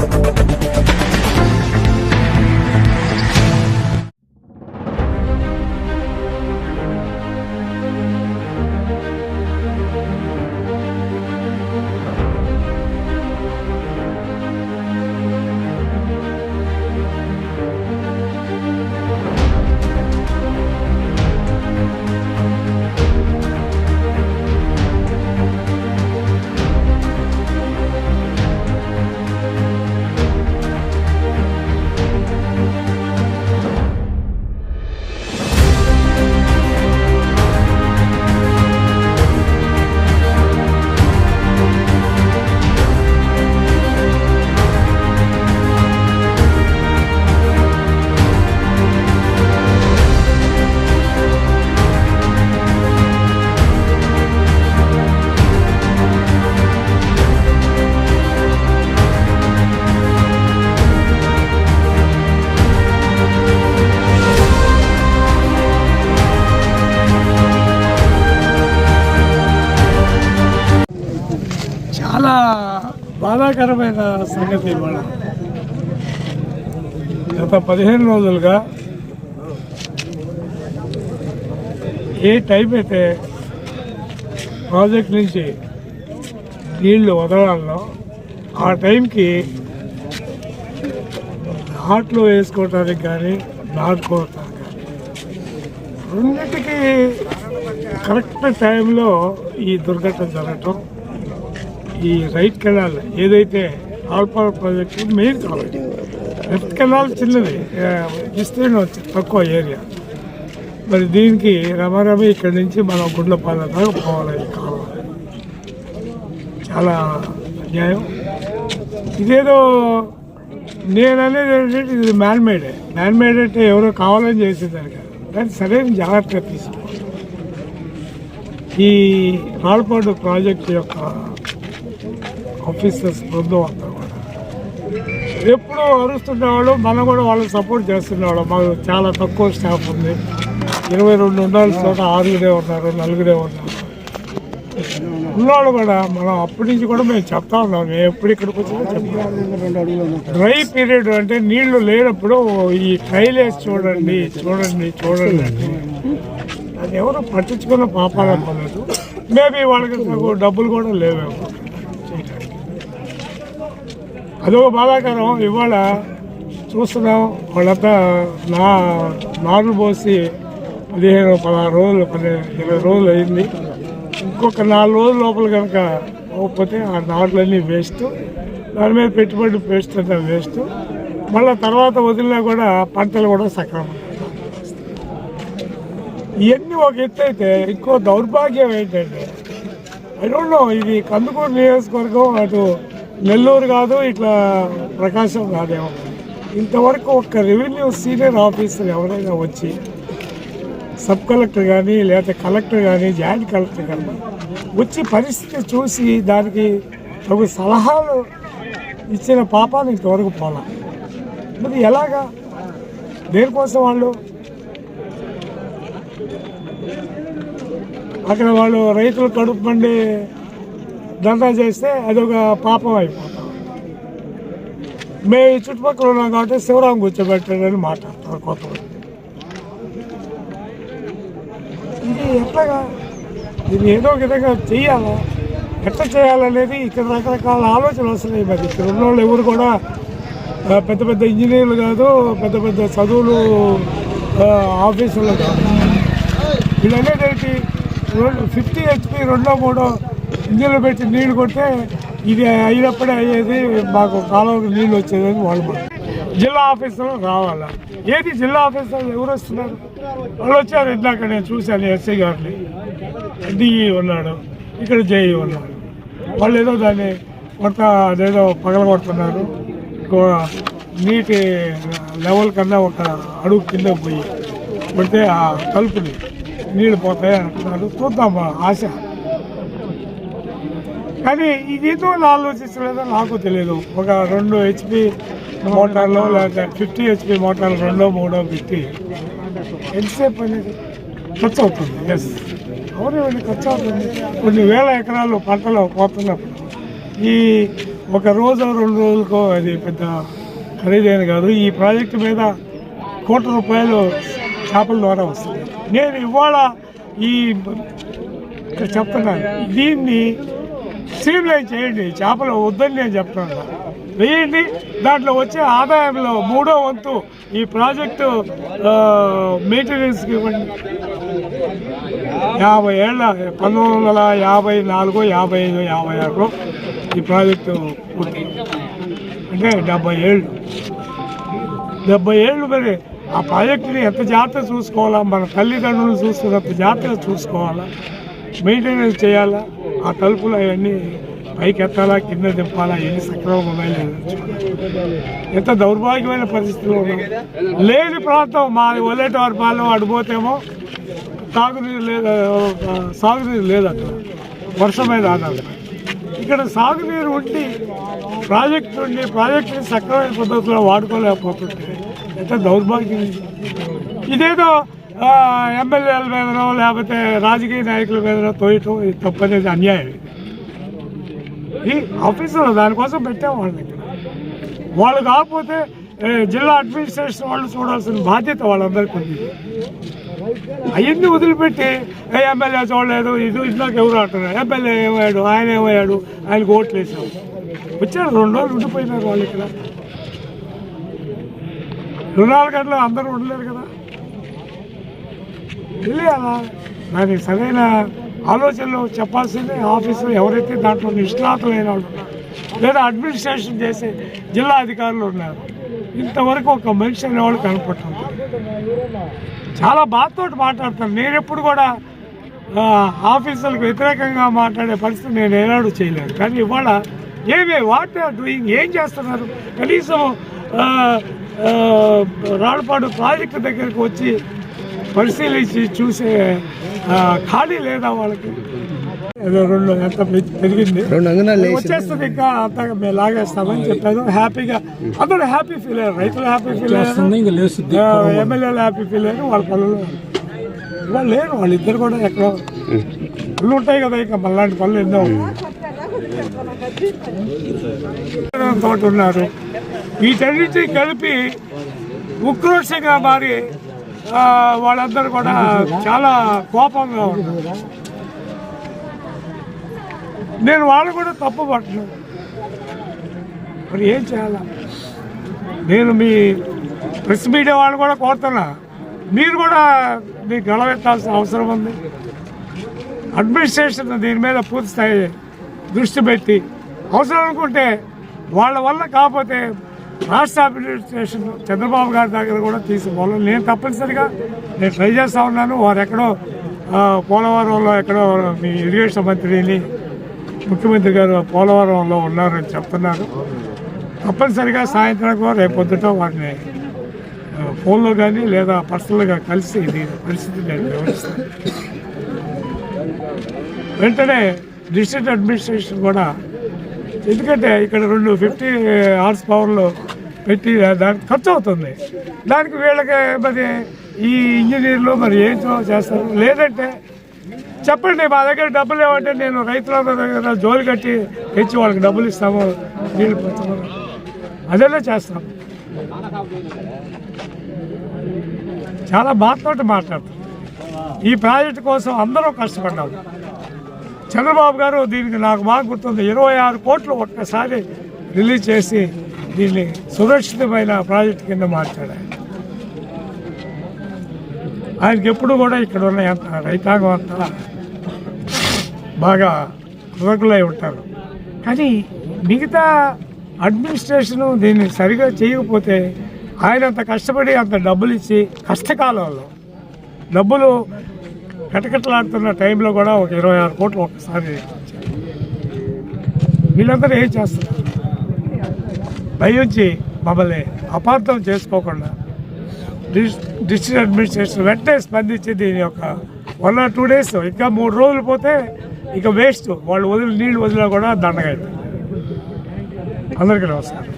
చాలా బాధాకరమైన సంగతి ఇవాళ. గత పదిహేను రోజులుగా ఏ టైం అయితే ప్రాజెక్ట్ నుంచి నీళ్ళు వదలాలో ఆ టైంకి నాట్లు వేసుకోవటానికి కానీ నాటుకోవటానికి కానీ. రెండింటికి కరెక్ట్ టైంలో ఈ దుర్ఘటన జరగటం ఈ రైట్ కెనాల్ ఏదైతే ఆల్పార్ ప్రాజెక్టు మెయిన్ కాబట్టి లెఫ్ట్ కెనాల్ చిన్నది విస్తీర్ణం తక్కువ ఏరియా. మరి దీనికి రమరమి ఇక్కడి నుంచి మనం గుండ్లపాల దాకా పోవాలి ఈ చాలా అన్యాయం ఇదేదో నేను అనేది ఏంటంటే ఇది మ్యాన్మేడే మేడే అంటే ఎవరో కావాలని చేసేదాన్ని కాదు. కానీ సరైన జాగ్రత్తగా తీసుకోవాలి. ఈ రాళ్ళపాడు ప్రాజెక్ట్ యొక్క ఆఫీసర్స్ బృందం అంతా కూడా. ఎప్పుడూ అరుస్తుండేవాళ్ళు మనం కూడా వాళ్ళు సపోర్ట్ చేస్తుండేవాళ్ళం మాకు చాలా తక్కువ స్టాఫ్ ఉంది. ఇరవై రెండు ఉండాల్సిన చోట ఆరుగురే ఉన్నారు నలుగురే ఉన్నారు. ఉన్నవాళ్ళు కూడా మనం అప్పటి నుంచి కూడా మేము చెప్తా ఉన్నాం. మేము ఎప్పుడు ఇక్కడికి వచ్చినా చెప్తాం. డ్రై పీరియడ్ అంటే నీళ్ళు లేనప్పుడు ఈ ట్రైల్ వేసి చూడండి చూడండి చూడండి అంటే అది ఎవరు పట్టించుకున్న పాపాలు అనుకోలేదు మేబీ వాళ్ళకి డబ్బులు కూడా లేవేమో. అదొక బాధాకరం ఇవాళ చూస్తున్నాం వాళ్ళంతా నా నారు పోసి పదిహేను పదహారు రోజులు పది ఇరవై రోజులు అయింది. ఇంకొక నాలుగు రోజుల లోపల కనుక పోకపోతే ఆ నాట్లన్నీ వేస్ట్. దాని మీద పెట్టుబడి వేస్ట్ అంతా వేస్ట్. మళ్ళీ తర్వాత వదిలినా కూడా పంటలు కూడా సక్రమంగా ఇవన్నీ ఒక ఎత్తు అయితే ఇంకో దౌర్భాగ్యం ఏంటంటే ఐ డోంట్ నో ఇది కందుకూరు నియోజకవర్గం అటు నెల్లూరు కాదు ఇట్లా ప్రకాశం కాదేమో. ఇంతవరకు ఒక్క రెవెన్యూ సీనియర్ ఆఫీసర్ ఎవరైనా వచ్చి సబ్ కలెక్టర్ కానీ లేకపోతే కలెక్టర్ కానీ జాయింట్ కలెక్టర్ కానీ వచ్చి పరిస్థితి చూసి దానికి తగు సలహాలు ఇచ్చిన పాపాన్ని ఇంతవరకు పోలా. మరి ఎలాగా? దేనికోసం వాళ్ళు? అక్కడ వాళ్ళు రైతులు కడుపు పండి దందా చేస్తే అదొక పాపం అయిపోతాం. మేము ఈ చుట్టుపక్కల ఉన్నాం కాబట్టి శివరాం కూర్చోబెట్టాడని మాట్లాడతారు కొత్త ఇది ఎట్లాగా? ఇది ఏదో ఒక విధంగా చేయాలా? ఎట్లా చేయాలనేది ఇక్కడ రకరకాల ఆలోచనలు వస్తున్నాయి. మరి ఇక్కడ ఉన్న వాళ్ళు ఎవరు కూడా పెద్ద పెద్ద ఇంజనీర్లు కాదు పెద్ద పెద్ద చదువులు ఆఫీసులు కాదు. వీళ్ళనేది రెండు ఫిఫ్టీ హెచ్పి రెండో మూడో ఇంజన్లు పెట్టి నీళ్ళు కొడితే ఇది అయినప్పుడే అయ్యేది మాకు కాలంలో నీళ్ళు వచ్చేదని వాళ్ళు జిల్లా ఆఫీసర్లు రావాలా? ఏది జిల్లా ఆఫీసర్లు ఎవరు వస్తున్నారు? వాళ్ళు వచ్చారు ఇందాక నేను చూశాను ఎస్ఐ గారిని. డిఈ ఉన్నాడు ఇక్కడ జేఈ ఉన్నాడు. వాళ్ళు ఏదో దాన్ని కొత్త అదేదో పగలగొడుతున్నారు ఇంకో నీటి లెవెల్ కన్నా ఒక అడుగు కింద పోయి పెడితే ఆ కలుపుని నీళ్ళు పోతాయి అంటున్నారు. చూద్దాం ఆశ. కానీ ఇదేదో ఆలోచించలేదో నాకు తెలియదు ఒక రెండు హెచ్పి మోటార్లో లేకపోతే ఫిఫ్టీ హెచ్పి మోటార్ రెండో మూడో పెట్టి ఎంతసేపు అనేది ఖర్చు అవుతుంది. ఎస్ అవునండి ఖర్చు అవుతుంది. కొన్ని వేల ఎకరాలు పంటలు పోతున్నప్పుడు ఈ ఒక రోజు రెండు రోజులకో అది పెద్ద ఖరీదైన కాదు. ఈ ప్రాజెక్టు మీద కోట్ల రూపాయలు చేపల ద్వారా వస్తుంది. నేను ఇవాళ ఈ చెప్తున్నాను. దీన్ని స్ట్రీమ్లైన్ చేయండి చేపలు వద్దని నేను చెప్తాను వేయండి దాంట్లో వచ్చే ఆదాయంలో మూడో వంతు ఈ ప్రాజెక్టు మెయింటెనెన్స్కి ఇవ్వండి. యాభై ఏళ్ళ పంతొమ్మిది వందల యాభై నాలుగు యాభై ఐదు యాభై ఆరులో ఈ ప్రాజెక్టు పూర్తి. అంటే డెబ్బై ఏళ్ళు. డెబ్బై ఏళ్ళు మరి ఆ ప్రాజెక్టుని ఎంత జాగ్రత్త చూసుకోవాలా? మన తల్లిదండ్రులు చూస్తున్నంత జాగ్రత్తగా చూసుకోవాలా? మెయింటెనెన్స్ చేయాలా? ఆ తలుపులు అవన్నీ పైకి ఎత్తాలా కింద దింపాలా? ఎన్ని సక్రమంగా ఉన్నాయి ఎంత దౌర్భాగ్యమైన పరిస్థితులు ఉన్నాం. లేని ప్రాంతం మా వదిలేటవారి పాలెం అడిపోతేమో తాగునీరు లేదా సాగునీరు లేదు అక్కడ వర్షం మీద ఆధారపడి. ఇక్కడ సాగునీరు ఉండి ప్రాజెక్ట్ ఉండి ప్రాజెక్టుని సక్రమైన పద్ధతిలో వాడుకోలేకపోతుంటే ఎంత దౌర్భాగ్యం. ఇదేదో ఎమ్మెల్యేల మీదనో లేకపోతే రాజకీయ నాయకుల మీదనో తోయటం ఇది తప్పనేది అన్యాయం ఈ ఆఫీసులో దానికోసం పెట్టాం వాళ్ళని. ఇక్కడ వాళ్ళు కాకపోతే జిల్లా అడ్మినిస్ట్రేషన్ వాళ్ళు చూడాల్సిన బాధ్యత వాళ్ళందరికీ ఉంది. అవన్నీ వదిలిపెట్టి ఏ ఎమ్మెల్యే చూడలేదు ఇది ఇందాక ఎవరు అంటున్నారు? ఎమ్మెల్యే ఏమయ్యాడు? ఆయన ఏమయ్యాడు? ఆయనకు ఓట్లు వేసాం. వచ్చారు రెండు రోజులు ఉండిపోయినారు వాళ్ళు ఇక్కడ. రెండు నాలుగు గంటలు అందరూ ఉండలేరు కదా. తెలియాలా? దానికి సరైన ఆలోచనలు చెప్పాల్సింది. ఆఫీసులో ఎవరైతే దాంట్లో నిష్ణాతులైన వాళ్ళు ఉన్నారు లేదా అడ్మినిస్ట్రేషన్ చేసే జిల్లా అధికారులు ఉన్నారు ఇంతవరకు ఒక మనిషి అనేవాళ్ళు కనపడుతుంది చాలా బాధతో మాట్లాడతాను. నేను ఎప్పుడు కూడా ఆఫీసులకు వ్యతిరేకంగా మాట్లాడే పరిస్థితి నేను ఏనాడు చేయలేదు. కానీ ఇవాళ ఏమే వాట్ ఆర్ డూయింగ్ ఏం చేస్తున్నారు? కనీసం రాళ్ళపాడు ప్రాజెక్టు దగ్గరికి వచ్చి పరిశీలించి చూసే ఖాళీ లేదా వాళ్ళకి? ఏదో రెండు ఎంత పెరిగింది. వచ్చేస్తుంది ఇంకా అంతా మేము లాగేస్తామని చెప్పాను హ్యాపీగా అందరూ హ్యాపీ ఫీల్ అయ్యారు. రైతులు హ్యాపీ ఫీల్ అయ్యారు. ఎమ్మెల్యేలు హ్యాపీ ఫీల్ అయ్యారు. వాళ్ళ పనులు వాళ్ళు లేరు. వాళ్ళిద్దరు కూడా ఎక్కడో పనులు ఉంటాయి కదా ఇంకా మళ్ళాంటి పనులు ఎన్నో. తోటి ఉన్నారు. వీటన్నిటి కలిపి ఉక్రోషంగా మారి వాళ్ళందరూ కూడా చాలా కోపంగా ఉన్నారు. నేను వాళ్ళు కూడా తప్పు పట్టలేదు. మరి ఏం చేయాలా? నేను మీ ప్రెస్ మీడియా వాళ్ళు కూడా కోరుతున్నా. మీరు కూడా మీకు గెలవెత్తాల్సిన అవసరం ఉంది. అడ్మినిస్ట్రేషన్ దీని మీద పూర్తి స్థాయి దృష్టి పెట్టి అవసరం అనుకుంటే వాళ్ళ వల్ల కాకపోతే రాష్ట్ర అడ్మినిస్ట్రేషన్ చంద్రబాబు గారి దగ్గర కూడా తీసుకోవాలి నేను తప్పనిసరిగా నేను ట్రై చేస్తా ఉన్నాను. వారు ఎక్కడో పోలవరంలో ఎక్కడో మీ ఇరిగేషన్ మంత్రిని ముఖ్యమంత్రి గారు పోలవరంలో ఉన్నారని చెప్తున్నారు. తప్పనిసరిగా సాయంత్రం రేపు పొద్దుట వారిని ఫోన్లో కానీ లేదా పర్సనల్గా కలిసి దీని పరిస్థితి నేను వివరిస్తాను వెంటనే డిస్ట్రిక్ట్ అడ్మినిస్ట్రేషన్ కూడా ఎందుకంటే ఇక్కడ రెండు ఫిఫ్టీ హార్స్ పవర్లో పెట్టి దానికి ఖర్చు అవుతుంది. దానికి వీళ్ళకి మరి ఈ ఇంజనీర్లు మరి ఏం చేస్తారు? లేదంటే చెప్పండి మా దగ్గర డబ్బులు ఏమంటే నేను రైతుల దగ్గర జోలు కట్టి తెచ్చి వాళ్ళకి డబ్బులు ఇస్తాము నీళ్ళు పంచమని అదేలా చేస్తాం. చాలా బాధతోటి మాట్లాడుతాం. ఈ ప్రాజెక్టు కోసం అందరూ కష్టపడ్డాము చంద్రబాబు గారు దీనికి నాకు బాగా గుర్తుంది. ఇరవై ఆరు కోట్లు ఒక్కసారి రిలీజ్ చేసి దీన్ని సురక్షితమైన ప్రాజెక్టు కింద మార్చాడు ఆయన ఆయనకి ఎప్పుడు కూడా ఇక్కడ ఉన్న అంత రైతాంగం అంతా బాగా కృతజ్ఞులై ఉంటారు. కానీ మిగతా అడ్మినిస్ట్రేషను దీన్ని సరిగా చేయకపోతే ఆయన అంత కష్టపడి అంత డబ్బులు ఇచ్చి కష్టకాలంలో డబ్బులు కటకటలాడుతున్న టైంలో కూడా ఒక ఇరవై ఆరు కోట్లు ఒకసారి వీళ్ళందరూ ఏం చేస్తున్నారు? భయించి మమ్మల్ని అపార్థం చేసుకోకుండా డిస్ట్రిక్ట్ అడ్మినిస్ట్రేషన్ వెంటనే స్పందించి దీని యొక్క వన్ ఆర్ టూ డేస్ ఇంకా మూడు రోజులు పోతే ఇక వేస్ట్. వాళ్ళు వదిలి నీళ్ళు వదిలినా కూడా దండగా అవుతుంది అందరికీ నమస్కారం.